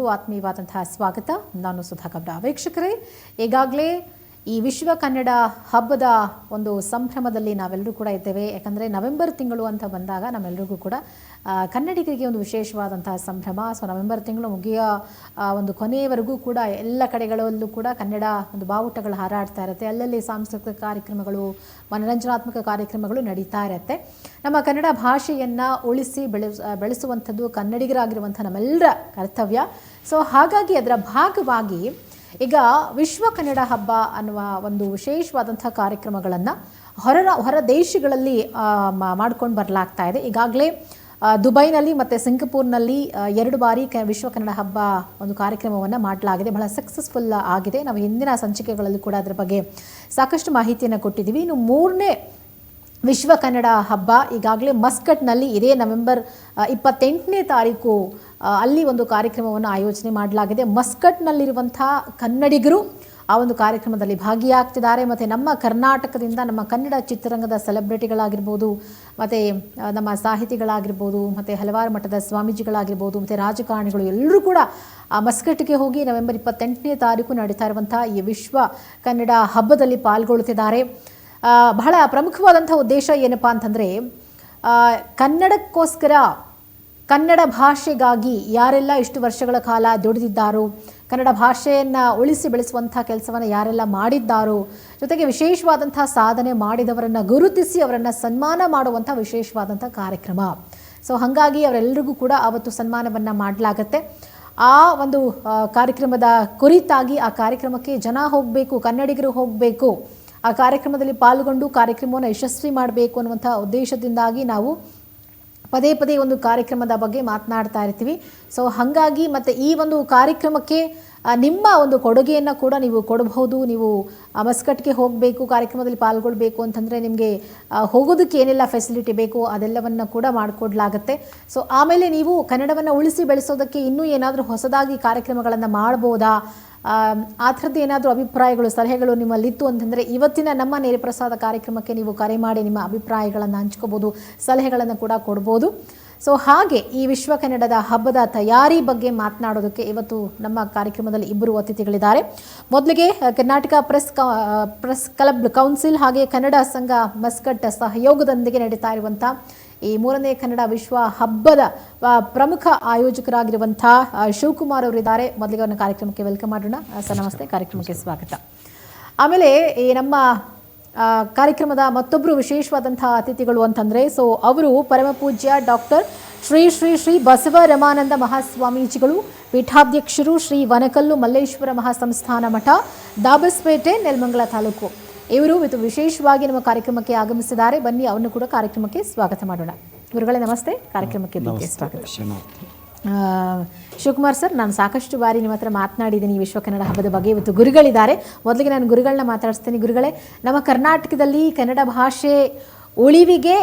ನಿಮಗೆಲ್ಲರಿಗೂ ಆತ್ಮೀಯವಾದಂತಹ ಸ್ವಾಗತ. ನಾನು ಸುಧಾ ಕಬ್ರ ವೀಕ್ಷಕರೇ. ಈಗಾಗಲೇ ಈ ವಿಶ್ವ ಕನ್ನಡ ಹಬ್ಬದ ಒಂದು ಸಂಭ್ರಮದಲ್ಲಿ ನಾವೆಲ್ಲರೂ ಕೂಡ ಇದ್ದೇವೆ. ಯಾಕಂದರೆ ನವೆಂಬರ್ ತಿಂಗಳು ಅಂತ ಬಂದಾಗ ನಮ್ಮೆಲ್ಲರಿಗೂ ಕೂಡ ಕನ್ನಡಿಗರಿಗೆ ಒಂದು ವಿಶೇಷವಾದಂತಹ ಸಂಭ್ರಮ. ಸೊ ನವೆಂಬರ್ ತಿಂಗಳು ಮುಗಿಯ ಒಂದು ಕೊನೆಯವರೆಗೂ ಕೂಡ ಎಲ್ಲ ಕಡೆಗಳಲ್ಲೂ ಕೂಡ ಕನ್ನಡ ಒಂದು ಬಾವುಟಗಳು ಹಾರಾಡ್ತಾ ಇರುತ್ತೆ. ಅಲ್ಲಲ್ಲಿ ಸಾಂಸ್ಕೃತಿಕ ಕಾರ್ಯಕ್ರಮಗಳು, ಮನರಂಜನಾತ್ಮಕ ಕಾರ್ಯಕ್ರಮಗಳು ನಡೀತಾ ಇರುತ್ತೆ. ನಮ್ಮ ಕನ್ನಡ ಭಾಷೆಯನ್ನು ಉಳಿಸಿ ಬೆಳೆಸ್ ಬೆಳೆಸುವಂಥದ್ದು ಕನ್ನಡಿಗರಾಗಿರುವಂಥ ನಮ್ಮೆಲ್ಲರ ಕರ್ತವ್ಯ. ಸೊ ಹಾಗಾಗಿ ಅದರ ಭಾಗವಾಗಿ ಈಗ ವಿಶ್ವ ಕನ್ನಡ ಹಬ್ಬ ಅನ್ನುವ ಒಂದು ವಿಶೇಷವಾದಂಥ ಕಾರ್ಯಕ್ರಮಗಳನ್ನು ಹೊರ ಹೊರ ದೇಶಗಳಲ್ಲಿ ಮಾಡ್ಕೊಂಡು ಬರಲಾಗ್ತಾ ಇದೆ. ಈಗಾಗಲೇ ದುಬೈನಲ್ಲಿ ಮತ್ತು ಸಿಂಗಪೂರ್ನಲ್ಲಿ ಎರಡು ಬಾರಿ ಕ, ವಿಶ್ವ ಕನ್ನಡ ಹಬ್ಬ ಒಂದು ಕಾರ್ಯಕ್ರಮವನ್ನು ಮಾಡಲಾಗಿದೆ. ಬಹಳ ಸಕ್ಸಸ್ಫುಲ್ ಆಗಿದೆ. ನಾವು ಹಿಂದಿನ ಸಂಚಿಕೆಗಳಲ್ಲಿ ಕೂಡ ಅದರ ಬಗ್ಗೆ ಸಾಕಷ್ಟು ಮಾಹಿತಿಯನ್ನು ಕೊಟ್ಟಿದ್ದೀವಿ. ಇನ್ನು ಮೂರನೇ ವಿಶ್ವ ಕನ್ನಡ ಹಬ್ಬ ಈಗಾಗಲೇ ಮಸ್ಕಟ್ನಲ್ಲಿ ಇದೇ ನವೆಂಬರ್ ಇಪ್ಪತ್ತೆಂಟನೇ ತಾರೀಕು ಅಲ್ಲಿ ಒಂದು ಕಾರ್ಯಕ್ರಮವನ್ನು ಆಯೋಜನೆ ಮಾಡಲಾಗಿದೆ. ಮಸ್ಕಟ್ನಲ್ಲಿರುವಂಥ ಕನ್ನಡಿಗರು ಆ ಒಂದು ಕಾರ್ಯಕ್ರಮದಲ್ಲಿ ಭಾಗಿಯಾಗ್ತಿದ್ದಾರೆ. ಮತ್ತು ನಮ್ಮ ಕರ್ನಾಟಕದಿಂದ ನಮ್ಮ ಕನ್ನಡ ಚಿತ್ರರಂಗದ ಸೆಲೆಬ್ರಿಟಿಗಳಾಗಿರ್ಬೋದು, ಮತ್ತು ನಮ್ಮ ಸಾಹಿತಿಗಳಾಗಿರ್ಬೋದು, ಮತ್ತು ಹಲವಾರು ಮಟ್ಟದ ಸ್ವಾಮೀಜಿಗಳಾಗಿರ್ಬೋದು, ಮತ್ತು ರಾಜಕಾರಣಿಗಳು ಎಲ್ಲರೂ ಕೂಡ ಆ ಮಸ್ಕಟ್ಗೆ ಹೋಗಿ ನವೆಂಬರ್ ಇಪ್ಪತ್ತೆಂಟನೇ ತಾರೀಕು ನಡೀತಾ ಇರುವಂಥ ಈ ವಿಶ್ವ ಕನ್ನಡ ಹಬ್ಬದಲ್ಲಿ ಪಾಲ್ಗೊಳ್ಳುತ್ತಿದ್ದಾರೆ. ಬಹಳ ಪ್ರಮುಖವಾದಂಥ ಉದ್ದೇಶ ಏನಪ್ಪ ಅಂತಂದರೆ ಕನ್ನಡಕ್ಕೋಸ್ಕರ ಕನ್ನಡ ಭಾಷೆಗಾಗಿ ಯಾರೆಲ್ಲ ಇಷ್ಟು ವರ್ಷಗಳ ಕಾಲ ದುಡಿದಿದ್ದಾರೋ, ಕನ್ನಡ ಭಾಷೆಯನ್ನು ಉಳಿಸಿ ಬೆಳೆಸುವಂಥ ಕೆಲಸವನ್ನು ಯಾರೆಲ್ಲ ಮಾಡಿದ್ದಾರೋ, ಜೊತೆಗೆ ವಿಶೇಷವಾದಂಥ ಸಾಧನೆ ಮಾಡಿದವರನ್ನು ಗುರುತಿಸಿ ಅವರನ್ನು ಸನ್ಮಾನ ಮಾಡುವಂಥ ವಿಶೇಷವಾದಂಥ ಕಾರ್ಯಕ್ರಮ. ಸೊ ಹಾಗಾಗಿ ಅವರೆಲ್ಲರಿಗೂ ಕೂಡ ಆವತ್ತು ಸನ್ಮಾನವನ್ನು ಮಾಡಲಾಗತ್ತೆ. ಆ ಒಂದು ಕಾರ್ಯಕ್ರಮದ ಕುರಿತಾಗಿ ಆ ಕಾರ್ಯಕ್ರಮಕ್ಕೆ ಜನ ಹೋಗಬೇಕು, ಕನ್ನಡಿಗರು ಹೋಗಬೇಕು ಆ ಕಾರ್ಯಕ್ರಮದಲ್ಲಿ ಪಾಲ್ಗೊಂಡು ಕಾರ್ಯಕ್ರಮವನ್ನು ಯಶಸ್ವಿ ಮಾಡಬೇಕು ಅನ್ನುವಂಥ ಉದ್ದೇಶದಿಂದಾಗಿ ನಾವು ಪದೇ ಪದೇ ಒಂದು ಕಾರ್ಯಕ್ರಮದ ಬಗ್ಗೆ ಮಾತನಾಡ್ತಾ ಇರ್ತೀವಿ. ಸೊ ಹಾಗಾಗಿ ಮತ್ತು ಈ ಒಂದು ಕಾರ್ಯಕ್ರಮಕ್ಕೆ ನಿಮ್ಮ ಒಂದು ಕೊಡುಗೆಯನ್ನು ಕೂಡ ನೀವು ಕೊಡಬಹುದು. ನೀವು ಮಸ್ಕಟ್ಗೆ ಹೋಗಬೇಕು, ಕಾರ್ಯಕ್ರಮದಲ್ಲಿ ಪಾಲ್ಗೊಳ್ಬೇಕು ಅಂತಂದರೆ ನಿಮಗೆ ಹೋಗೋದಕ್ಕೆ ಏನೆಲ್ಲ ಫೆಸಿಲಿಟಿ ಬೇಕು ಅದೆಲ್ಲವನ್ನು ಕೂಡ ಮಾಡಿಕೊಡ್ಲಾಗತ್ತೆ. ಸೊ ಆಮೇಲೆ ನೀವು ಕನ್ನಡವನ್ನು ಉಳಿಸಿ ಬೆಳೆಸೋದಕ್ಕೆ ಇನ್ನೂ ಏನಾದರೂ ಹೊಸದಾಗಿ ಕಾರ್ಯಕ್ರಮಗಳನ್ನು ಮಾಡ್ಬೋದಾ? ಆ, ಥರದ್ದು ಏನಾದರೂ ಅಭಿಪ್ರಾಯಗಳು ಸಲಹೆಗಳು ನಿಮ್ಮಲ್ಲಿತ್ತು ಅಂತಂದರೆ ಇವತ್ತಿನ ನಮ್ಮ ನೇರಪ್ರಸಾದ ಕಾರ್ಯಕ್ರಮಕ್ಕೆ ನೀವು ಕರೆ ಮಾಡಿ ನಿಮ್ಮ ಅಭಿಪ್ರಾಯಗಳನ್ನು ಹಂಚ್ಕೋಬೋದು ಸಲಹೆಗಳನ್ನು ಕೂಡ ಕೊಡ್ಬೋದು. ಸೊ ಹಾಗೆ ಈ ವಿಶ್ವ ಕನ್ನಡದ ಹಬ್ಬದ ತಯಾರಿ ಬಗ್ಗೆ ಮಾತನಾಡೋದಕ್ಕೆ ಇವತ್ತು ನಮ್ಮ ಕಾರ್ಯಕ್ರಮದಲ್ಲಿ ಇಬ್ಬರು ಅತಿಥಿಗಳಿದ್ದಾರೆ. ಮೊದಲಿಗೆ Karnataka press press club council ಹಾಗೆ ಕನ್ನಡ ಸಂಘ ಮಸ್ಕಟ್ ಸಹಯೋಗದೊಂದಿಗೆ ನಡೀತಾ ಇರುವಂಥ ಈ ಮೂರನೇ ಕನ್ನಡ ವಿಶ್ವ ಹಬ್ಬದ ಪ್ರಮುಖ ಆಯೋಜಕರಾಗಿರುವಂಥ ಶಿವಕುಮಾರ್ ಅವರಿದ್ದಾರೆ. ಮೊದಲಿಗೆ ಅವರನ್ನ ಕಾರ್ಯಕ್ರಮಕ್ಕೆ ವೆಲ್ಕಮ್ ಮಾಡೋಣ. ಸರ್, ನಮಸ್ತೆ. ಕಾರ್ಯಕ್ರಮಕ್ಕೆ ಸ್ವಾಗತ. ಆಮೇಲೆ ಈ ನಮ್ಮ ಕಾರ್ಯಕ್ರಮದ ಮತ್ತೊಬ್ಬರು ವಿಶೇಷವಾದಂಥ ಅತಿಥಿಗಳು ಅಂತಂದರೆ, ಸೊ, ಅವರು ಪರಮಪೂಜ್ಯ ಡಾಕ್ಟರ್ ಶ್ರೀ ಶ್ರೀ ಶ್ರೀ ಬಸವ ರಮಾನಂದ ಮಹಾಸ್ವಾಮೀಜಿಗಳು, ಪೀಠಾಧ್ಯಕ್ಷರು ಶ್ರೀ ವನಕಲ್ಲು ಮಲ್ಲೇಶ್ವರ ಮಹಾಸಂಸ್ಥಾನ ಮಠ, ದಾಬಸ್ಪೇಟೆ, ನೆಲಮಂಗಲ ತಾಲೂಕು. ಇವರು ಇವತ್ತು ವಿಶೇಷವಾಗಿ ನಮ್ಮ ಕಾರ್ಯಕ್ರಮಕ್ಕೆ ಆಗಮಿಸಿದ್ದಾರೆ. ಬನ್ನಿ ಅವರನ್ನು ಕೂಡ ಕಾರ್ಯಕ್ರಮಕ್ಕೆ ಸ್ವಾಗತ ಮಾಡೋಣ. ಗುರುಗಳೇ ನಮಸ್ತೆ. ಕಾರ್ಯಕ್ರಮಕ್ಕೆ ಸ್ವಾಗತ. ಶಿವಕುಮಾರ್ ಸರ್ ನಾನು ಸಾಕಷ್ಟು ಬಾರಿ ನಿಮ್ಮ ಹತ್ರ ಮಾತನಾಡಿದ್ದೀನಿ ವಿಶ್ವ ಕನ್ನಡ ಹಬ್ಬದ ಬಗ್ಗೆ. ಇವತ್ತು ಗುರುಗಳಿದ್ದಾರೆ. ಮೊದಲಿಗೆ ನಾನು ಗುರುಗಳನ್ನ ಮಾತಾಡಿಸ್ತೀನಿ. ಗುರುಗಳೇ ನಮ್ಮ ಕರ್ನಾಟಕದಲ್ಲಿ ಕನ್ನಡ ಭಾಷೆ ಉಳಿವಿಗೆ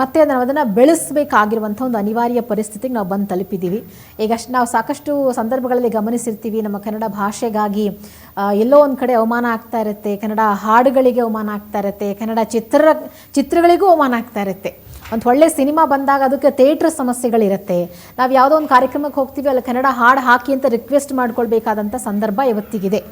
ಮತ್ತೆ ನಾವು ಅದನ್ನು ಬೆಳೆಸಬೇಕಾಗಿರುವಂಥ ಒಂದು ಅನಿವಾರ್ಯ ಪರಿಸ್ಥಿತಿಗೆ ನಾವು ಬಂದು ತಲುಪಿದ್ದೀವಿ. ಈಗ ನಾವು ಸಾಕಷ್ಟು ಸಂದರ್ಭಗಳಲ್ಲಿ ಗಮನಿಸಿರ್ತೀವಿ, ನಮ್ಮ ಕನ್ನಡ ಭಾಷೆಗಾಗಿ ಎಲ್ಲೋ ಒಂದು ಕಡೆ ಅವಮಾನ ಆಗ್ತಾ ಇರುತ್ತೆ, ಕನ್ನಡ ಹಾಡುಗಳಿಗೆ ಅವಮಾನ ಆಗ್ತಾ ಇರುತ್ತೆ, ಕನ್ನಡ ಚಿತ್ರ, ಚಿತ್ರಗಳಿಗೂ ಅವಮಾನ ಆಗ್ತಾ ಇರುತ್ತೆ. ಒಂದು ಒಳ್ಳೆ ಸಿನಿಮಾ ಬಂದಾಗ ಅದಕ್ಕೆ ಥಿಯೇಟ್ರ್ ಸಮಸ್ಯೆಗಳಿರುತ್ತೆ. ನಾವು ಯಾವುದೋ ಒಂದು ಕಾರ್ಯಕ್ರಮಕ್ಕೆ ಹೋಗ್ತೀವಿ, ಅಲ್ಲಿ ಕನ್ನಡ ಹಾಡು ಹಾಕಿ ಅಂತ ರಿಕ್ವೆಸ್ಟ್ ಮಾಡ್ಕೊಳ್ಬೇಕಾದಂಥ ಸಂದರ್ಭ ಇವತ್ತಿಗಿದೆ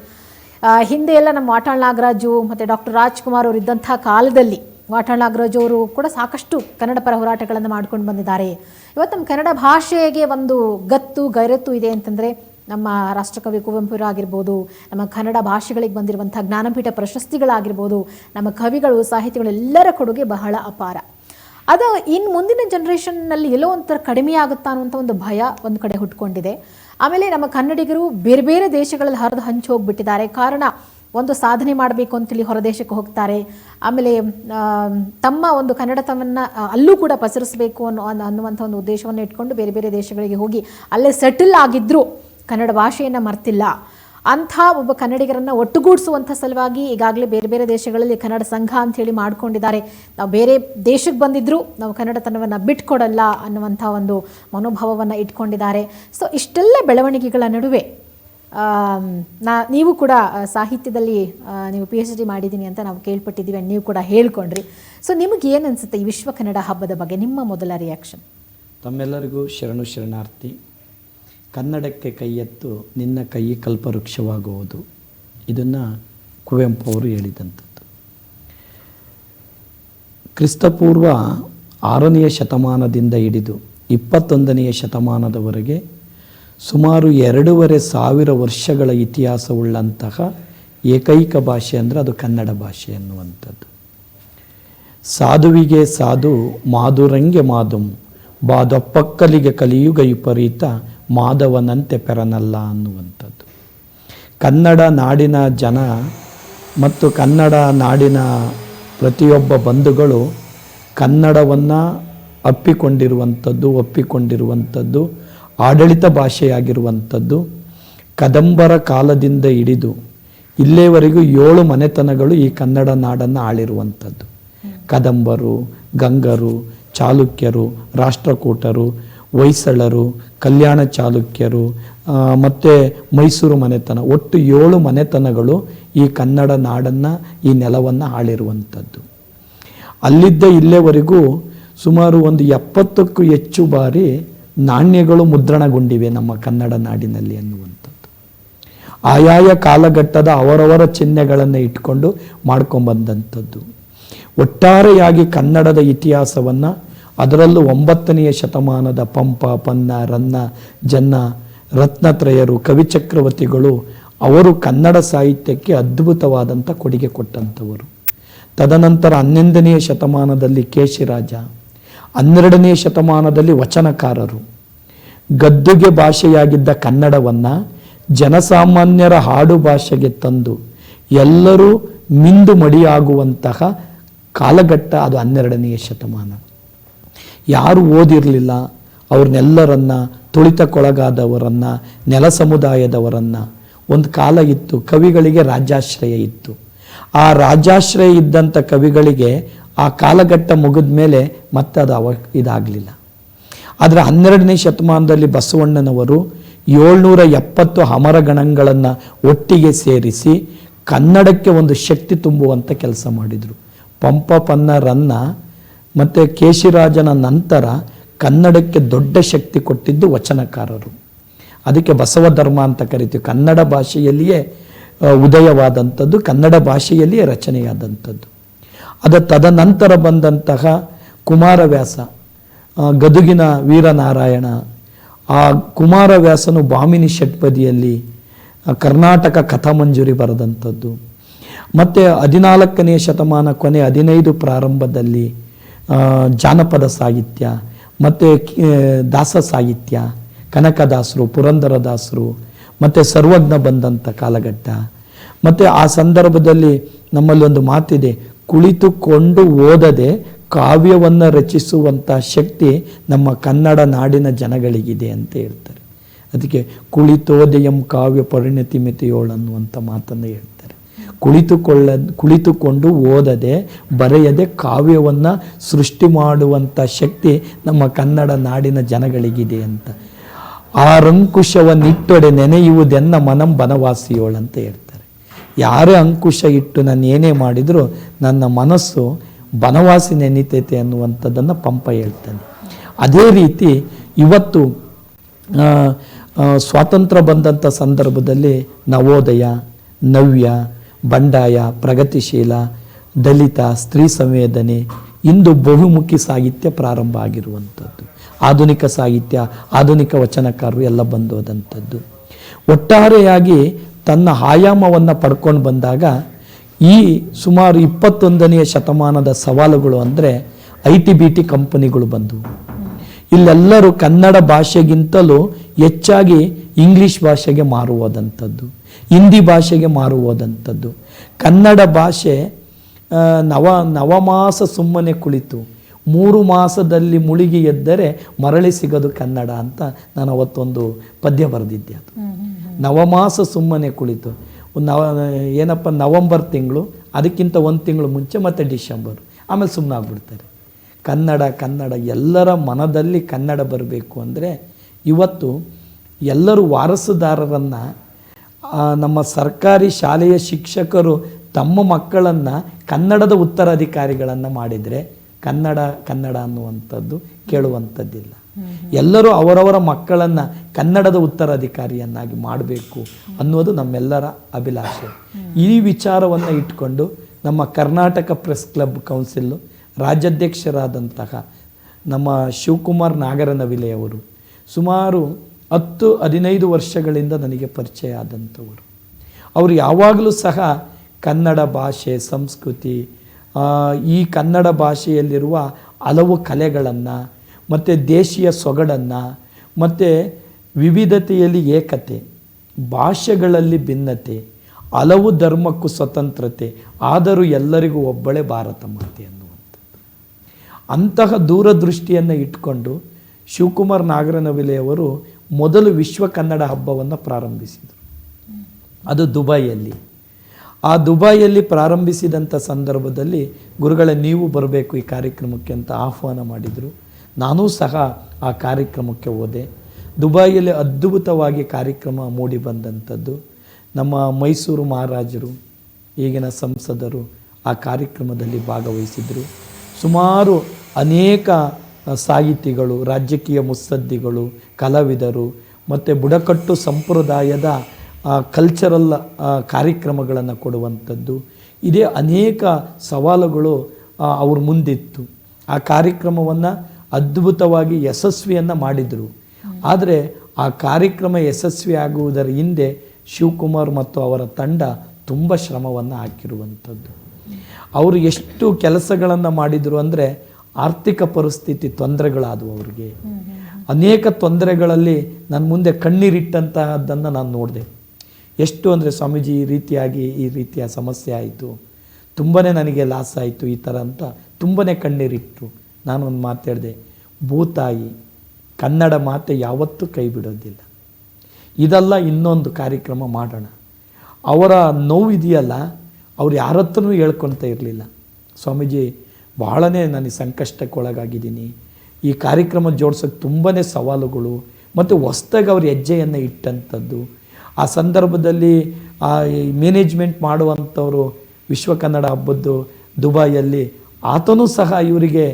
ಹಿಂದೆ ಎಲ್ಲ ನಮ್ಮ ವಾಟಾಳ್ ನಾಗರಾಜು ಮತ್ತು ಡಾಕ್ಟರ್ ರಾಜ್ಕುಮಾರ್ ಅವರು ಇದ್ದಂಥ ಕಾಲದಲ್ಲಿ ವಾಟಾಳ್ ನಾಗರಾಜ್ ಕೂಡ ಸಾಕಷ್ಟು ಕನ್ನಡ ಪರ ಹೋರಾಟಗಳನ್ನು ಮಾಡ್ಕೊಂಡು ಬಂದಿದ್ದಾರೆ. ಇವತ್ತು ನಮ್ಮ ಕನ್ನಡ ಭಾಷೆಗೆ ಒಂದು ಗತ್ತು, ಗೈರತ್ತು ಇದೆ ಅಂತಂದರೆ ನಮ್ಮ ರಾಷ್ಟ್ರಕವಿ ಕುವೆಂಪು ಆಗಿರ್ಬೋದು, ನಮ್ಮ ಕನ್ನಡ ಭಾಷೆಗಳಿಗೆ ಬಂದಿರುವಂಥ ಜ್ಞಾನಪೀಠ ಪ್ರಶಸ್ತಿಗಳಾಗಿರ್ಬೋದು, ನಮ್ಮ ಕವಿಗಳು, ಸಾಹಿತಿಗಳು ಎಲ್ಲರ ಕೊಡುಗೆ ಬಹಳ ಅಪಾರ. ಅದು ಇನ್ನು ಮುಂದಿನ ಜನ್ರೇಷನ್ನಲ್ಲಿ ಎಲ್ಲೋ ಒಂಥರ ಕಡಿಮೆ ಆಗುತ್ತಾ ಅನ್ನುವಂಥ ಒಂದು ಭಯ ಒಂದು ಕಡೆ ಹುಟ್ಕೊಂಡಿದೆ. ಆಮೇಲೆ ನಮ್ಮ ಕನ್ನಡಿಗರು ಬೇರೆ ಬೇರೆ ದೇಶಗಳಲ್ಲಿ ಹರಿದು ಹಂಚಿ ಹೋಗ್ಬಿಟ್ಟಿದ್ದಾರೆ. ಕಾರಣ ಒಂದು ಸಾಧನೆ ಮಾಡಬೇಕು ಅಂತೇಳಿ ಹೊರದೇಶಕ್ಕೆ ಹೋಗ್ತಾರೆ. ಆಮೇಲೆ ತಮ್ಮ ಒಂದು ಕನ್ನಡತವನ್ನು ಅಲ್ಲೂ ಕೂಡ ಪಸರಿಸಬೇಕು ಅನ್ನೋ ಅನ್ನೋ- ಅನ್ನುವಂಥ ಒಂದು ಉದ್ದೇಶವನ್ನು ಇಟ್ಕೊಂಡು ಬೇರೆ ಬೇರೆ ದೇಶಗಳಿಗೆ ಹೋಗಿ ಅಲ್ಲೇ ಸೆಟಲ್ ಆಗಿದ್ದರೂ ಕನ್ನಡ ಭಾಷೆಯನ್ನು ಮರ್ತಿಲ್ಲ. ಅಂಥ ಒಬ್ಬ ಕನ್ನಡಿಗರನ್ನು ಒಟ್ಟುಗೂಡಿಸುವಂಥ ಸಲುವಾಗಿ ಈಗಾಗಲೇ ಬೇರೆ ಬೇರೆ ದೇಶಗಳಲ್ಲಿ ಕನ್ನಡ ಸಂಘ ಅಂಥೇಳಿ ಮಾಡ್ಕೊಂಡಿದ್ದಾರೆ. ನಾವು ಬೇರೆ ದೇಶಕ್ಕೆ ಬಂದಿದ್ದರೂ ನಾವು ಕನ್ನಡತನವನ್ನು ಬಿಟ್ಕೊಡಲ್ಲ ಅನ್ನುವಂಥ ಒಂದು ಮನೋಭಾವವನ್ನು ಇಟ್ಕೊಂಡಿದ್ದಾರೆ. ಸೊ, ಇಷ್ಟೆಲ್ಲ ಬೆಳವಣಿಗೆಗಳ ನಡುವೆ ನಾ, ನೀವು ಕೂಡ ಸಾಹಿತ್ಯದಲ್ಲಿ ನೀವು ಪಿ ಎಚ್ ಡಿ ಮಾಡಿದ್ದೀನಿ ಅಂತ ನಾವು ಕೇಳ್ಪಟ್ಟಿದ್ದೀವಿ ನೀವು ಕೂಡ ಹೇಳ್ಕೊಂಡ್ರಿ. ಸೊ ನಿಮಗೆ ಏನು ಅನಿಸುತ್ತೆ ಈ ವಿಶ್ವ ಕನ್ನಡ ಹಬ್ಬದ ಬಗ್ಗೆ? ನಿಮ್ಮ ಮೊದಲ ರಿಯಾಕ್ಷನ್ ತಮ್ಮೆಲ್ಲರಿಗೂ ಶರಣು ಶರಣಾರ್ಥಿ, ಕನ್ನಡಕ್ಕೆ ಕೈ ಎತ್ತು ನಿನ್ನ ಕೈ ಕಲ್ಪವೃಕ್ಷವಾಗುವುದು. ಇದನ್ನು ಕುವೆಂಪು ಅವರು ಹೇಳಿದಂಥದ್ದು. ಕ್ರಿಸ್ತಪೂರ್ವ ಆರನೆಯ ಶತಮಾನದಿಂದ ಹಿಡಿದು ಇಪ್ಪತ್ತೊಂದನೆಯ ಶತಮಾನದವರೆಗೆ ಸುಮಾರು ಎರಡೂವರೆ ಸಾವಿರ ವರ್ಷಗಳ ಇತಿಹಾಸವುಳ್ಳಂತಹ ಏಕೈಕ ಭಾಷೆ ಅಂದರೆ ಅದು ಕನ್ನಡ ಭಾಷೆ ಅನ್ನುವಂಥದ್ದು ಸಾಧುವಿಗೆ ಸಾಧು, ಮಾಧುರಂಗೆ ಮಾಧುಂ ಬಾದೊಪ್ಪಕ್ಕಲಿಗೆ ಕಲಿಯುಗ ವಿಪರೀತ ಮಾಧವನಂತೆ ಪೆರನಲ್ಲ ಅನ್ನುವಂಥದ್ದು. ಕನ್ನಡ ನಾಡಿನ ಜನ ಮತ್ತು ಕನ್ನಡ ನಾಡಿನ ಪ್ರತಿಯೊಬ್ಬ ಬಂಧುಗಳು ಕನ್ನಡವನ್ನು ಅಪ್ಪಿಕೊಂಡಿರುವಂಥದ್ದು, ಒಪ್ಪಿಕೊಂಡಿರುವಂಥದ್ದು ಆಡಳಿತ ಭಾಷೆಯಾಗಿರುವಂಥದ್ದು ಕದಂಬರ ಕಾಲದಿಂದ ಹಿಡಿದು ಇಲ್ಲೇವರೆಗೂ ಏಳು ಮನೆತನಗಳು ಈ ಕನ್ನಡ ನಾಡನ್ನು ಆಳಿರುವಂಥದ್ದು. ಕದಂಬರು, ಗಂಗರು, ಚಾಲುಕ್ಯರು, ರಾಷ್ಟ್ರಕೂಟರು, ಹೊಯ್ಸಳರು, ಕಲ್ಯಾಣ ಚಾಲುಕ್ಯರು ಮತ್ತು ಮೈಸೂರು ಮನೆತನ. ಒಟ್ಟು ಏಳು ಮನೆತನಗಳು ಈ ಕನ್ನಡ ನಾಡನ್ನು, ಈ ನೆಲವನ್ನು ಆಳಿರುವಂಥದ್ದು. ಅಲ್ಲಿದ್ದ ಇಲ್ಲೇವರೆಗೂ ಸುಮಾರು ಒಂದು ಎಪ್ಪತ್ತಕ್ಕೂ ಹೆಚ್ಚು ಬಾರಿ ನಾಣ್ಯಗಳು ಮುದ್ರಣಗೊಂಡಿವೆ ನಮ್ಮ ಕನ್ನಡ ನಾಡಿನಲ್ಲಿ ಅನ್ನುವಂಥದ್ದು. ಆಯಾಯ ಕಾಲಘಟ್ಟದ ಅವರವರ ಚಿಹ್ನೆಗಳನ್ನು ಇಟ್ಕೊಂಡು ಮಾಡ್ಕೊಂಬಂದಂಥದ್ದು. ಒಟ್ಟಾರೆಯಾಗಿ ಕನ್ನಡದ ಇತಿಹಾಸವನ್ನು ಅದರಲ್ಲೂ ಒಂಬತ್ತನೆಯ ಶತಮಾನದ ಪಂಪ, ಪನ್ನ, ರನ್ನ, ಜನ್ನ, ರತ್ನತ್ರಯರು, ಕವಿಚಕ್ರವರ್ತಿಗಳು ಅವರು ಕನ್ನಡ ಸಾಹಿತ್ಯಕ್ಕೆ ಅದ್ಭುತವಾದಂಥ ಕೊಡುಗೆ ಕೊಟ್ಟಂಥವರು. ತದನಂತರ ಹನ್ನೊಂದನೆಯ ಶತಮಾನದಲ್ಲಿ ಕೇಶಿರಾಜ ಹನ್ನೆರಡನೆಯ ಶತಮಾನದಲ್ಲಿ ವಚನಕಾರರು. ಗದ್ದುಗೆ ಭಾಷೆಯಾಗಿದ್ದ ಕನ್ನಡವನ್ನು ಜನಸಾಮಾನ್ಯರ ಹಾಡು ಭಾಷೆಗೆ ತಂದು ಎಲ್ಲರೂ ಮಿಂದು ಮಡಿಯಾಗುವಂತಹ ಕಾಲಘಟ್ಟ ಅದು ಹನ್ನೆರಡನೆಯ ಶತಮಾನ. ಯಾರು ಓದಿರಲಿಲ್ಲ, ಅವ್ರನ್ನೆಲ್ಲರನ್ನ ತುಳಿತಕ್ಕೊಳಗಾದವರನ್ನ, ನೆಲ ಸಮುದಾಯದವರನ್ನ. ಒಂದು ಕಾಲ ಇತ್ತು, ಕವಿಗಳಿಗೆ ರಾಜಾಶ್ರಯ ಇತ್ತು. ಆ ರಾಜ್ಯಾಶ್ರಯ ಇದ್ದಂಥ ಕವಿಗಳಿಗೆ ಆ ಕಾಲಘಟ್ಟ ಮುಗಿದ ಮೇಲೆ ಮತ್ತೆ ಅದು ಅವ ಇದಾಗಲಿಲ್ಲ. ಆದರೆ ಹನ್ನೆರಡನೇ ಶತಮಾನದಲ್ಲಿ ಬಸವಣ್ಣನವರು ಏಳ್ನೂರ ಎಪ್ಪತ್ತು ಅಮರಗಣಗಳನ್ನು ಒಟ್ಟಿಗೆ ಸೇರಿಸಿ ಕನ್ನಡಕ್ಕೆ ಒಂದು ಶಕ್ತಿ ತುಂಬುವಂಥ ಕೆಲಸ ಮಾಡಿದರು. ಪಂಪ ಪನ್ನರನ್ನ ಮತ್ತು ಕೇಶಿರಾಜನ ನಂತರ ಕನ್ನಡಕ್ಕೆ ದೊಡ್ಡ ಶಕ್ತಿ ಕೊಟ್ಟಿದ್ದು ವಚನಕಾರರು. ಅದಕ್ಕೆ ಬಸವ ಧರ್ಮ ಅಂತ ಕರಿತೀವಿ. ಕನ್ನಡ ಭಾಷೆಯಲ್ಲಿಯೇ ಉದಯವಾದಂಥದ್ದು, ಕನ್ನಡ ಭಾಷೆಯಲ್ಲಿಯೇ ರಚನೆಯಾದಂಥದ್ದು. ಅದ ತದನಂತರ ಬಂದಂತಹ ಕುಮಾರವ್ಯಾಸ ಗದುಗಿನ ವೀರನಾರಾಯಣ, ಆ ಕುಮಾರವ್ಯಾಸನು ಬಾಮಿನಿ ಷಟ್ಪದಿಯಲ್ಲಿ ಕರ್ನಾಟಕ ಕಥಾಮಂಜೂರಿ ಬರೆದಂಥದ್ದು. ಮತ್ತು ಹದಿನಾಲ್ಕನೆಯ ಶತಮಾನ ಕೊನೆ ಹದಿನೈದು ಪ್ರಾರಂಭದಲ್ಲಿ ಜಾನಪದ ಸಾಹಿತ್ಯ, ಮತ್ತು ದಾಸ ಸಾಹಿತ್ಯ, ಕನಕದಾಸರು, ಪುರಂದರದಾಸರು, ಮತ್ತು ಸರ್ವಜ್ಞ ಬಂದಂಥ ಕಾಲಘಟ್ಟ. ಮತ್ತು ಆ ಸಂದರ್ಭದಲ್ಲಿ ನಮ್ಮಲ್ಲಿ ಒಂದು ಮಾತಿದೆ ಕುಳಿತುಕೊಂಡು ಓದದೆ ಕಾವ್ಯವನ್ನು ರಚಿಸುವಂಥ ಶಕ್ತಿ ನಮ್ಮ ಕನ್ನಡ ನಾಡಿನ ಜನಗಳಿಗಿದೆ ಅಂತ ಹೇಳ್ತಾರೆ. ಅದಕ್ಕೆ ಕುಳಿತೋದಯಂ ಕಾವ್ಯ ಪರಿಣತಿ ಮಿತಿಯೋಳು ಅನ್ನುವಂಥ ಮಾತನ್ನು ಹೇಳ್ತಾರೆ. ಕುಳಿತುಕೊಳ್ಳ, ಕುಳಿತುಕೊಂಡು ಓದದೆ ಬರೆಯದೆ ಕಾವ್ಯವನ್ನು ಸೃಷ್ಟಿ ಮಾಡುವಂಥ ಶಕ್ತಿ ನಮ್ಮ ಕನ್ನಡ ನಾಡಿನ ಜನಗಳಿಗಿದೆ ಅಂತ. ಆ ಆರಂಕುಶವನ್ನಿಟ್ಟೊಡೆ ನೆನೆಯುವುದೆನ್ನ ಮನಂ ಬನವಾಸಿಯೋಳಂತ ಹೇಳ್ತಾರೆ. ಯಾರೇ ಅಂಕುಶ ಇಟ್ಟು ನಾನು ಏನೇ ಮಾಡಿದರೂ ನನ್ನ ಮನಸ್ಸು ಬನವಾಸಿ ನೆನೀತೈತೆ ಅನ್ನುವಂಥದ್ದನ್ನು ಪಂಪ ಹೇಳ್ತಾನೆ ಅದೇ ರೀತಿ ಇವತ್ತು ಸ್ವಾತಂತ್ರ್ಯ ಬಂದಂಥ ಸಂದರ್ಭದಲ್ಲಿ ನವೋದಯ, ನವ್ಯ, ಬಂಡಾಯ, ಪ್ರಗತಿಶೀಲ, ದಲಿತ, ಸ್ತ್ರೀ ಸಂವೇದನೆ ಇಂದು ಬಹುಮುಖಿ ಸಾಹಿತ್ಯ ಪ್ರಾರಂಭ ಆಗಿರುವಂಥದ್ದು. ಆಧುನಿಕ ಸಾಹಿತ್ಯ, ಆಧುನಿಕ ವಚನಕಾರರು ಎಲ್ಲ ಬಂದೋದಂಥದ್ದು. ಒಟ್ಟಾರೆಯಾಗಿ ತನ್ನ ಆಯಾಮವನ್ನು ಪಡ್ಕೊಂಡು ಬಂದಾಗ ಈ ಸುಮಾರು ಇಪ್ಪತ್ತೊಂದನೆಯ ಶತಮಾನದ ಸವಾಲುಗಳು ಅಂದರೆ ಐ ಟಿ ಬಿ ಟಿ ಕಂಪನಿಗಳು ಬಂದವು. ಇಲ್ಲೆಲ್ಲರೂ ಕನ್ನಡ ಭಾಷೆಗಿಂತಲೂ ಹೆಚ್ಚಾಗಿ ಇಂಗ್ಲಿಷ್ ಭಾಷೆಗೆ ಮಾರುವುದಂಥದ್ದು, ಹಿಂದಿ ಭಾಷೆಗೆ ಮಾರುವುದಂಥದ್ದು. ಕನ್ನಡ ಭಾಷೆ ನವ, ನವಮಾಸ ಸುಮ್ಮನೆ ಕುಳಿತು. ಮೂರು ಮಾಸದಲ್ಲಿ ಮುಳುಗಿ ಎದ್ದರೆ ಮರಳಿ ಸಿಗೋದು ಕನ್ನಡ ಅಂತ ನಾನು ಅವತ್ತೊಂದು ಪದ್ಯ ಬರೆದಿದ್ದೆ ಅದು. ನವಮಾಸ ಸುಮ್ಮನೆ ಕುಳಿತು. ನವ, ಏನಪ್ಪ, ನವಂಬರ್ ತಿಂಗಳು, ಅದಕ್ಕಿಂತ ಒಂದು ತಿಂಗಳು ಮುಂಚೆ ಮತ್ತೆ ಡಿಸೆಂಬರ್. ಆಮೇಲೆ ಸುಮ್ಮನೆ ಆಗ್ಬಿಡ್ತಾರೆ ಕನ್ನಡ ಕನ್ನಡ, ಎಲ್ಲರ ಮನದಲ್ಲಿ ಕನ್ನಡ ಬರಬೇಕು ಅಂದರೆ ಇವತ್ತು ಎಲ್ಲರೂ ವಾರಸುದಾರರನ್ನು ನಮ್ಮ ಸರ್ಕಾರಿ ಶಾಲೆಯ ಶಿಕ್ಷಕರು ತಮ್ಮ ಮಕ್ಕಳನ್ನು ಕನ್ನಡದ ಉತ್ತರಾಧಿಕಾರಿಗಳನ್ನು ಮಾಡಿದರೆ ಕನ್ನಡ ಕನ್ನಡ ಅನ್ನುವಂಥದ್ದು ಕೇಳುವಂಥದ್ದಿಲ್ಲ. ಎಲ್ಲರೂ ಅವರವರ ಮಕ್ಕಳನ್ನು ಕನ್ನಡದ ಉತ್ತರಾಧಿಕಾರಿಯನ್ನಾಗಿ ಮಾಡಬೇಕು ಅನ್ನೋದು ನಮ್ಮೆಲ್ಲರ ಅಭಿಲಾಷೆ. ಈ ವಿಚಾರವನ್ನು ಇಟ್ಕೊಂಡು ನಮ್ಮ ಕರ್ನಾಟಕ ಪ್ರೆಸ್ ಕ್ಲಬ್ ಕೌನ್ಸಿಲ್ಲು ರಾಜ್ಯಾಧ್ಯಕ್ಷರಾದಂತಹ ನಮ್ಮ ಶಿವಕುಮಾರ್ ನಾಗರನವಿಲೆಯವರು ಸುಮಾರು ಹತ್ತು ಹದಿನೈದು ವರ್ಷಗಳಿಂದ ನನಗೆ ಪರಿಚಯ ಆದಂಥವರು. ಅವರು ಯಾವಾಗಲೂ ಸಹ ಕನ್ನಡ ಭಾಷೆ, ಸಂಸ್ಕೃತಿ ಈ ಕನ್ನಡ ಭಾಷೆಯಲ್ಲಿರುವ ಹಲವು ಕಲೆಗಳನ್ನು ಮತ್ತು ದೇಶೀಯ ಸೊಗಡನ್ನು, ಮತ್ತು ವಿವಿಧತೆಯಲ್ಲಿ ಏಕತೆ, ಭಾಷೆಗಳಲ್ಲಿ ಭಿನ್ನತೆ, ಹಲವು ಧರ್ಮಕ್ಕೂ ಸ್ವತಂತ್ರತೆ, ಆದರೂ ಎಲ್ಲರಿಗೂ ಒಬ್ಬಳೇ ಭಾರತ ಮಾತೆ ಅನ್ನುವಂಥದ್ದು. ಅಂತಹ ದೂರದೃಷ್ಟಿಯನ್ನು ಇಟ್ಕೊಂಡು ಶಿವಕುಮಾರ್ ನಾಗರನವಿಲೆಯವರು ಮೊದಲು ವಿಶ್ವ ಕನ್ನಡ ಹಬ್ಬವನ್ನು ಪ್ರಾರಂಭಿಸಿದರು. ಅದು ದುಬೈಯಲ್ಲಿ. ಆ ದುಬೈಯಲ್ಲಿ ಪ್ರಾರಂಭಿಸಿದಂಥ ಸಂದರ್ಭದಲ್ಲಿ, ಗುರುಗಳೇ, ನೀವು ಬರಬೇಕು ಈ ಕಾರ್ಯಕ್ರಮಕ್ಕೆ ಅಂತ ಆಹ್ವಾನ ಮಾಡಿದರು. ನಾನೂ ಸಹ ಆ ಕಾರ್ಯಕ್ರಮಕ್ಕೆ ಹೋದೆ. ದುಬೈಯಲ್ಲಿ ಅದ್ಭುತವಾಗಿ ಕಾರ್ಯಕ್ರಮ ಮೂಡಿ ಬಂದಂಥದ್ದು. ನಮ್ಮ ಮೈಸೂರು ಮಹಾರಾಜರು, ಈಗಿನ ಸಂಸದರು ಆ ಕಾರ್ಯಕ್ರಮದಲ್ಲಿ ಭಾಗವಹಿಸಿದರು. ಸುಮಾರು ಅನೇಕ ಸಾಹಿತಿಗಳು, ರಾಜಕೀಯ ಮುತ್ಸದ್ದಿಗಳು ಕಲಾವಿದರು ಮತ್ತು ಬುಡಕಟ್ಟು ಸಂಪ್ರದಾಯದ ಕಲ್ಚರಲ್ ಕಾರ್ಯಕ್ರಮಗಳನ್ನು ಕೊಡುವಂಥದ್ದು. ಇದೇ ಅನೇಕ ಸವಾಲುಗಳು ಅವ್ರ ಮುಂದಿತ್ತು. ಆ ಕಾರ್ಯಕ್ರಮವನ್ನು ಅದ್ಭುತವಾಗಿ ಯಶಸ್ವಿಯನ್ನು ಮಾಡಿದರು. ಆದರೆ ಆ ಕಾರ್ಯಕ್ರಮ ಯಶಸ್ವಿ ಆಗುವುದರ ಹಿಂದೆ ಶಿವಕುಮಾರ್ ಮತ್ತು ಅವರ ತಂಡ ತುಂಬ ಶ್ರಮವನ್ನು ಹಾಕಿರುವಂಥದ್ದು. ಅವರು ಎಷ್ಟು ಕೆಲಸಗಳನ್ನು ಮಾಡಿದರು ಅಂದರೆ ಆರ್ಥಿಕ ಪರಿಸ್ಥಿತಿ ತೊಂದರೆಗಳಾದವು ಅವರಿಗೆ. ಅನೇಕ ತೊಂದರೆಗಳಲ್ಲಿ ನನ್ನ ಮುಂದೆ ಕಣ್ಣೀರಿಟ್ಟಂತಹದ್ದನ್ನು ನಾನು ನೋಡಿದೆ. ಎಷ್ಟು ಅಂದರೆ ಸ್ವಾಮೀಜಿ ಈ ರೀತಿಯಾಗಿ ಈ ರೀತಿಯ ಸಮಸ್ಯೆ ಆಯಿತು. ತುಂಬಾ ನನಗೆ ಲಾಸ್ ಆಯಿತು ಈ ಥರ ಅಂತ ತುಂಬಾ ಕಣ್ಣೀರಿಟ್ಟರು ನಾನು ಒಂದು ಮಾತಾಡಿದೆ ಭೂತಾಯಿ ಕನ್ನಡ ಮಾತೆ ಯಾವತ್ತೂ ಕೈ ಬಿಡೋದಿಲ್ಲ ಇದೆಲ್ಲ ಇನ್ನೊಂದು ಕಾರ್ಯಕ್ರಮ ಮಾಡೋಣ. ಅವರ ನೋವಿದೆಯಲ್ಲ ಅವ್ರು ಯಾರ ಹತ್ರನೂ ಹೇಳ್ಕೊಳ್ತಾ ಇರಲಿಲ್ಲ. ಸ್ವಾಮೀಜಿ ಭಾಳನೇ ನನಗೆ ಸಂಕಷ್ಟಕ್ಕೊಳಗಾಗಿದ್ದೀನಿ. ಈ ಕಾರ್ಯಕ್ರಮ ಜೋಡ್ಸೋಕ್ಕೆ ತುಂಬಾ ಸವಾಲುಗಳು ಮತ್ತು ಹೊಸ್ದಾಗಿ ಅವ್ರ ಹೆಜ್ಜೆಯನ್ನು ಇಟ್ಟಂಥದ್ದು. ಆ ಸಂದರ್ಭದಲ್ಲಿ ಆ ಮ್ಯಾನೇಜ್ಮೆಂಟ್ ಮಾಡುವಂಥವರು ವಿಶ್ವ ಕನ್ನಡ ಹಬ್ಬದ್ದು ದುಬೈಯಲ್ಲಿ, ಆತನೂ ಸಹ ಇವರಿಗೆ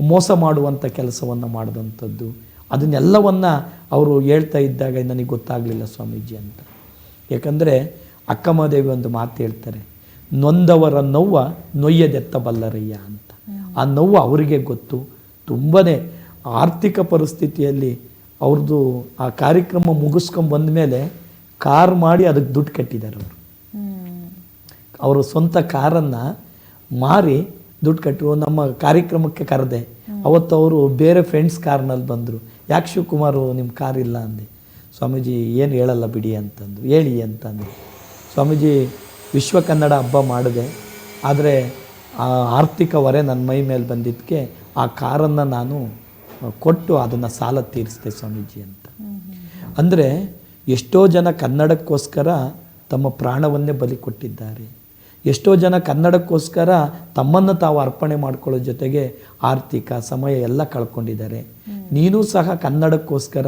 ಮೋಸ ಮಾಡುವಂಥ ಕೆಲಸವನ್ನು ಮಾಡಿದಂಥದ್ದು ಅದನ್ನೆಲ್ಲವನ್ನು ಅವರು ಹೇಳ್ತಾ ಇದ್ದಾಗ ನನಗೆ ಗೊತ್ತಾಗಲಿಲ್ಲ ಸ್ವಾಮೀಜಿ ಅಂತ. ಯಾಕಂದರೆ ಅಕ್ಕಮಹಾದೇವಿ ಒಂದು ಮಾತು ಹೇಳ್ತಾರೆ ನೊಂದವರ ನೋವ ನೊಯ್ಯದೆತ್ತಬಲ್ಲರಯ್ಯ ಅಂತ. ಆ ನೋವು ಅವರಿಗೆ ಗೊತ್ತು. ತುಂಬನೇ ಆರ್ಥಿಕ ಪರಿಸ್ಥಿತಿಯಲ್ಲಿ ಅವ್ರದ್ದು ಆ ಕಾರ್ಯಕ್ರಮ ಮುಗಿಸ್ಕೊಂಡು ಬಂದ ಮೇಲೆ ಕಾರ್ ಮಾಡಿ ಅದಕ್ಕೆ ದುಡ್ಡು ಕಟ್ಟಿದ್ದಾರೆ ಅವರು. ಅವರು ಸ್ವಂತ ಕಾರನ್ನು ಮಾರಿ ದುಡ್ಡು ಕಟ್ಟು ನಮ್ಮ ಕಾರ್ಯಕ್ರಮಕ್ಕೆ ಕರೆದೆ. ಅವತ್ತು ಅವರು ಬೇರೆ ಫ್ರೆಂಡ್ಸ್ ಕಾರ್ನಲ್ಲಿ ಬಂದರು. ಯಾಕೆ ಶಿವಕುಮಾರು ನಿಮ್ಮ ಕಾರ್ ಇಲ್ಲ ಅಂದೆ. ಸ್ವಾಮೀಜಿ, ಏನು ಹೇಳಲ್ಲ ಬಿಡಿ ಅಂತಂದು ಹೇಳಿ ಅಂತಂದು ಸ್ವಾಮೀಜಿ, ವಿಶ್ವ ಕನ್ನಡ ಹಬ್ಬ ಮಾಡಿದೆ. ಆದರೆ ಆ ಆರ್ಥಿಕ ಹೊರೆ ನನ್ನ ಮೈ ಮೇಲೆ ಬಂದಿದ್ದಕ್ಕೆ ಆ ಕಾರನ್ನು ನಾನು ಕೊಟ್ಟು ಅದನ್ನು ಸಾಲ ತೀರಿಸಿದೆ ಸ್ವಾಮೀಜಿ ಅಂತ. ಅಂದರೆ ಎಷ್ಟೋ ಜನ ಕನ್ನಡಕ್ಕೋಸ್ಕರ ತಮ್ಮ ಪ್ರಾಣವನ್ನೇ ಬಲಿ ಕೊಟ್ಟಿದ್ದಾರೆ. ಎಷ್ಟೋ ಜನ ಕನ್ನಡಕ್ಕೋಸ್ಕರ ತಮ್ಮನ್ನು ತಾವು ಅರ್ಪಣೆ ಮಾಡ್ಕೊಳ್ಳೋ ಜೊತೆಗೆ ಆರ್ಥಿಕ ಸಮಯ ಎಲ್ಲ ಕಳ್ಕೊಂಡಿದ್ದಾರೆ. ನೀನು ಸಹ ಕನ್ನಡಕ್ಕೋಸ್ಕರ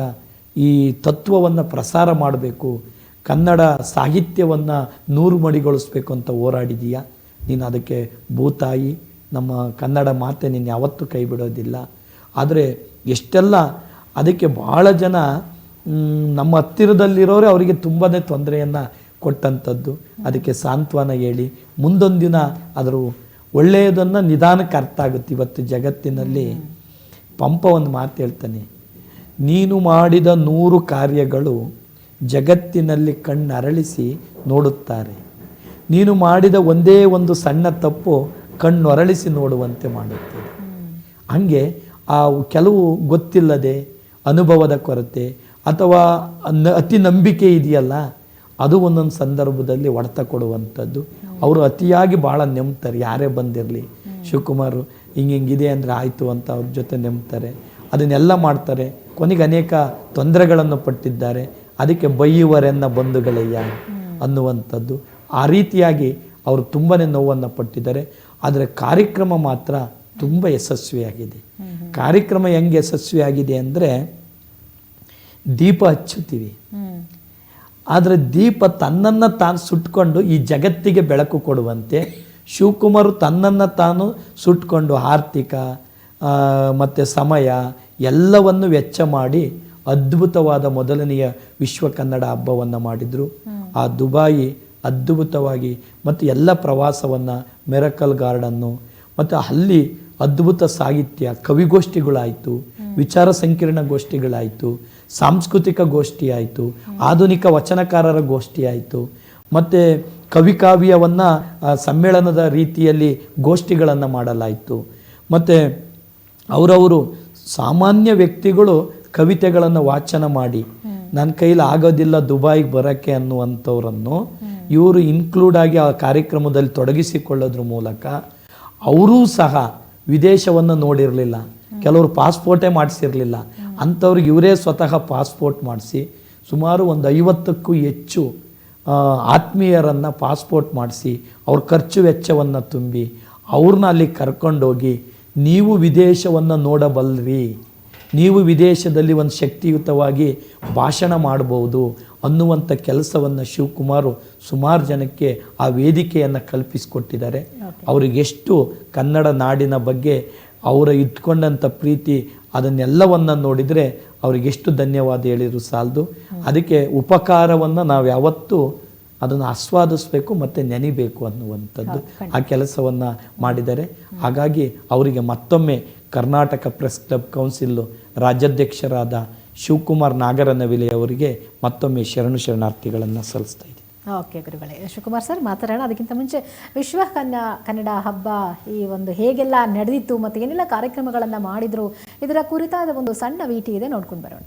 ಈ ತತ್ವವನ್ನು ಪ್ರಸಾರ ಮಾಡಬೇಕು. ಕನ್ನಡ ಸಾಹಿತ್ಯವನ್ನು ನೂರು ಮಡಿಗೊಳಿಸ್ಬೇಕು ಅಂತ ಹೋರಾಡಿದೀಯಾ? ನೀನು ಅದಕ್ಕೆ ಭೂತಾಯಿ. ನಮ್ಮ ಕನ್ನಡ ಮಾತೆ ನೀನು ಯಾವತ್ತೂ ಕೈ ಬಿಡೋದಿಲ್ಲ. ಆದರೆ ಎಷ್ಟೆಲ್ಲ ಅದಕ್ಕೆ ಭಾಳ ಜನ ನಮ್ಮ ಹತ್ತಿರದಲ್ಲಿರೋರೆ ಅವರಿಗೆ ತುಂಬಾ ತೊಂದರೆಯನ್ನು ಕೊಟ್ಟಂಥದ್ದು. ಅದಕ್ಕೆ ಸಾಂತ್ವನ ಹೇಳಿ. ಮುಂದೊಂದು ದಿನ ಅದರ ಒಳ್ಳೆಯದನ್ನು ನಿಧಾನಕ್ಕೆ ಅರ್ಥ ಆಗುತ್ತೆ ಇವತ್ತು ಜಗತ್ತಿನಲ್ಲಿ. ಪಂಪ ಒಂದು ಮಾತು ಹೇಳ್ತಾನೆ. ನೀನು ಮಾಡಿದ ನೂರು ಕಾರ್ಯಗಳು ಜಗತ್ತಿನಲ್ಲಿ ಕಣ್ಣರಳಿಸಿ ನೋಡುತ್ತಾರೆ. ನೀನು ಮಾಡಿದ ಒಂದೇ ಒಂದು ಸಣ್ಣ ತಪ್ಪು ಕಣ್ಣೊರಳಿಸಿ ನೋಡುವಂತೆ ಮಾಡುತ್ತೆ. ಹಂಗೆ ಆ ಕೆಲವು ಗೊತ್ತಿಲ್ಲದೆ ಅನುಭವದ ಕೊರತೆ ಅಥವಾ ಅತಿ ನಂಬಿಕೆ ಇದೆಯಲ್ಲ ಅದು ಒಂದೊಂದು ಸಂದರ್ಭದಲ್ಲಿ ಹೊಡೆತ ಕೊಡುವಂಥದ್ದು. ಅವರು ಅತಿಯಾಗಿ ಭಾಳ ನೆಮ್ತಾರೆ, ಯಾರೇ ಬಂದಿರಲಿ. ಶಿವಕುಮಾರ್ ಹಿಂಗೆ ಹಿಂಗಿದೆ ಅಂದರೆ ಆಯಿತು ಅಂತ ಅವ್ರ ಜೊತೆ ನೆಮ್ತಾರೆ. ಅದನ್ನೆಲ್ಲ ಮಾಡ್ತಾರೆ. ಕೊನೆಗೆ ಅನೇಕ ತೊಂದರೆಗಳನ್ನು ಪಟ್ಟಿದ್ದಾರೆ. ಅದಕ್ಕೆ ಬೈಯುವರೆನ್ನ ಬಂಧುಗಳಯ್ಯ ಅನ್ನುವಂಥದ್ದು. ಆ ರೀತಿಯಾಗಿ ಅವರು ತುಂಬಾ ನೋವನ್ನು ಪಟ್ಟಿದ್ದಾರೆ. ಆದರೆ ಕಾರ್ಯಕ್ರಮ ಮಾತ್ರ ತುಂಬ ಯಶಸ್ವಿಯಾಗಿದೆ. ಕಾರ್ಯಕ್ರಮ ಹೆಂಗೆ ಯಶಸ್ವಿಯಾಗಿದೆ ಅಂದರೆ ದೀಪ ಹಚ್ಚುತ್ತೀವಿ. ಆದರೆ ದೀಪ ತನ್ನನ್ನು ತಾನು ಸುಟ್ಕೊಂಡು ಈ ಜಗತ್ತಿಗೆ ಬೆಳಕು ಕೊಡುವಂತೆ ಶಿವಕುಮಾರ್ ತನ್ನನ್ನು ತಾನು ಸುಟ್ಕೊಂಡು ಆರ್ಥಿಕ ಮತ್ತು ಸಮಯ ಎಲ್ಲವನ್ನು ವೆಚ್ಚ ಮಾಡಿ ಅದ್ಭುತವಾದ ಮೊದಲನೆಯ ವಿಶ್ವ ಕನ್ನಡ ಹಬ್ಬವನ್ನು ಮಾಡಿದರು. ಆ ದುಬಾಯಿ ಅದ್ಭುತವಾಗಿ ಮತ್ತು ಎಲ್ಲ ಪ್ರವಾಸವನ್ನು ಮೆರಕಲ್ ಗಾರ್ಡನ್ನು ಮತ್ತು ಅಲ್ಲಿ ಅದ್ಭುತ ಸಾಹಿತ್ಯ, ಕವಿಗೋಷ್ಠಿಗಳಾಯಿತು, ವಿಚಾರ ಸಂಕಿರಣ ಗೋಷ್ಠಿಗಳಾಯಿತು, ಸಾಂಸ್ಕೃತಿಕ ಗೋಷ್ಠಿ ಆಯಿತು ಆಧುನಿಕ ವಚನಕಾರರ ಗೋಷ್ಠಿ ಆಯಿತು ಮತ್ತು ಕವಿಕಾವ್ಯವನ್ನು ಸಮ್ಮೇಳನದ ರೀತಿಯಲ್ಲಿ ಗೋಷ್ಠಿಗಳನ್ನು ಮಾಡಲಾಯಿತು. ಮತ್ತು ಅವರವರು ಸಾಮಾನ್ಯ ವ್ಯಕ್ತಿಗಳು ಕವಿತೆಗಳನ್ನು ವಾಚನ ಮಾಡಿ ನನ್ನ ಕೈಲಿ ಆಗೋದಿಲ್ಲ ದುಬಾಯಿಗೆ ಬರೋಕ್ಕೆ ಅನ್ನುವಂಥವ್ರನ್ನು ಇವರು ಇನ್ಕ್ಲೂಡ್ ಆಗಿ ಆ ಕಾರ್ಯಕ್ರಮದಲ್ಲಿ ತೊಡಗಿಸಿಕೊಳ್ಳೋದ್ರ ಮೂಲಕ, ಅವರೂ ಸಹ ವಿದೇಶವನ್ನು ನೋಡಿರಲಿಲ್ಲ. ಕೆಲವರು ಪಾಸ್ಪೋರ್ಟೇ ಮಾಡಿಸಿರಲಿಲ್ಲ. ಅಂಥವ್ರಿಗೆ ಇವರೇ ಸ್ವತಃ ಪಾಸ್ಪೋರ್ಟ್ ಮಾಡಿಸಿ ಸುಮಾರು ಒಂದು ಐವತ್ತಕ್ಕೂ ಹೆಚ್ಚು ಆತ್ಮೀಯರನ್ನು ಪಾಸ್ಪೋರ್ಟ್ ಮಾಡಿಸಿ ಅವ್ರ ಖರ್ಚು ವೆಚ್ಚವನ್ನು ತುಂಬಿ ಅವ್ರನ್ನ ಅಲ್ಲಿ ಕರ್ಕೊಂಡೋಗಿ ನೀವು ವಿದೇಶವನ್ನು ನೋಡಬಲ್ಲರಿ ನೀವು ವಿದೇಶದಲ್ಲಿ ಒಂದು ಶಕ್ತಿಯುತವಾಗಿ ಭಾಷಣ ಮಾಡಬಹುದು ಅನ್ನುವಂಥ ಕೆಲಸವನ್ನು ಶಿವಕುಮಾರು ಸುಮಾರು ಜನಕ್ಕೆ ಆ ವೇದಿಕೆಯನ್ನು ಕಲ್ಪಿಸಿಕೊಟ್ಟಿದ್ದಾರೆ. ಅವರಿಗೆಷ್ಟು ಕನ್ನಡ ನಾಡಿನ ಬಗ್ಗೆ ಅವರ ಇಟ್ಕೊಂಡಂಥ ಪ್ರೀತಿ ಅದನ್ನೆಲ್ಲವನ್ನು ನೋಡಿದರೆ ಅವರಿಗೆಷ್ಟು ಧನ್ಯವಾದ ಹೇಳಿದ್ರು ಸಾಲದು. ಅದಕ್ಕೆ ಉಪಕಾರವನ್ನು ನಾವು ಯಾವತ್ತೂ ಅದನ್ನು ಆಸ್ವಾದಿಸಬೇಕು ಮತ್ತು ನೆನಿಬೇಕು ಅನ್ನುವಂಥದ್ದು ಆ ಕೆಲಸವನ್ನು ಮಾಡಿದ್ದಾರೆ. ಹಾಗಾಗಿ ಅವರಿಗೆ ಮತ್ತೊಮ್ಮೆ ಕರ್ನಾಟಕ ಪ್ರೆಸ್ ಕ್ಲಬ್ ಕೌನ್ಸಿಲ್ಲು ರಾಜ್ಯಾಧ್ಯಕ್ಷರಾದ ಶಿವಕುಮಾರ್ ನಾಗರನವಿಲೆ ಅವರಿಗೆ ಮತ್ತೊಮ್ಮೆ ಶರಣು ಶರಣಾರ್ಥಿಗಳನ್ನು ಸಲ್ಲಿಸ್ತಾ ಓಕೆ ಗುರುಗಳೇ, ಶಿವಕುಮಾರ್ ಸರ್ ಮಾತಾಡೋಣ. ಅದಕ್ಕಿಂತ ಮುಂಚೆ ವಿಶ್ವ ಕನ್ನ ಕನ್ನಡ ಹಬ್ಬ ಈ ಒಂದು ಹೇಗೆಲ್ಲ ನಡೆದಿತ್ತು ಮತ್ತು ಏನೆಲ್ಲ ಕಾರ್ಯಕ್ರಮಗಳನ್ನು ಮಾಡಿದ್ರು, ಇದರ ಕುರಿತಾದ ಒಂದು ಸಣ್ಣ ವಿಟಿ ಇದೆ ನೋಡ್ಕೊಂಡು ಬರೋಣ.